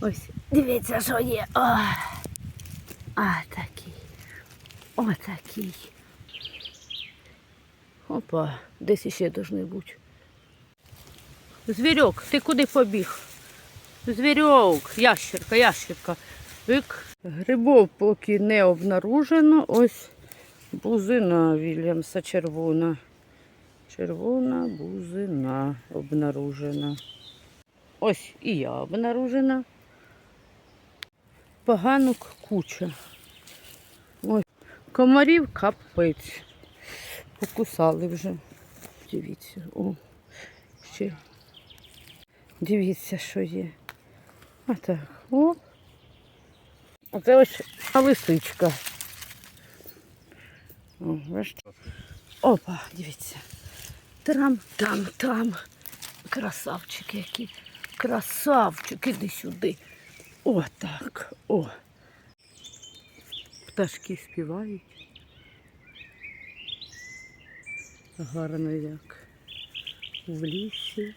Ось, дивіться, що є. О, а такий. Отакий. Опа, десь іще должны бути. Звірок, ти куди побіг? Звірок, ящерка, ящерка. Вик. Грибов поки не обнаружено. Ось бузина Вільямса червона. Червона бузина обнаружена. Ось і я обнаружена. Поганок куча. Ось. Комарів капець. Покусали вже. Дивіться, о, ще. Дивіться, що є. А так, о. Оце ось лисичка. О. Опа, дивіться. Там, там, там. Красавчик який. Красавчик, іди сюди. О, так. О. Пташки співають. Гарно як. В лісі.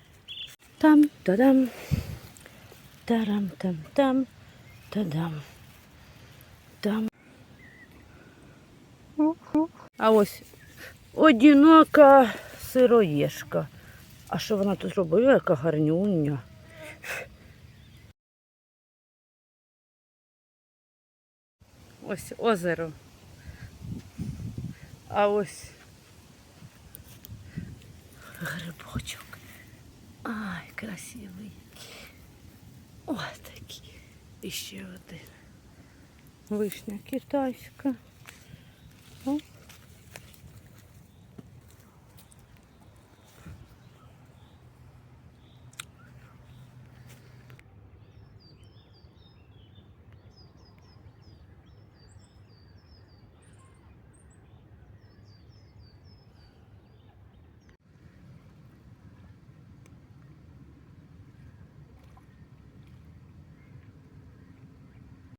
Там, та-дам. Тарам, там, там, та-дам. Там. А ось одинока сироєшка. А що вона тут робила? Яка гарнюня. Ось озеро. А ось грибочок. Ай, красивий. Ось такий. І ще один. Вишня китайська. О,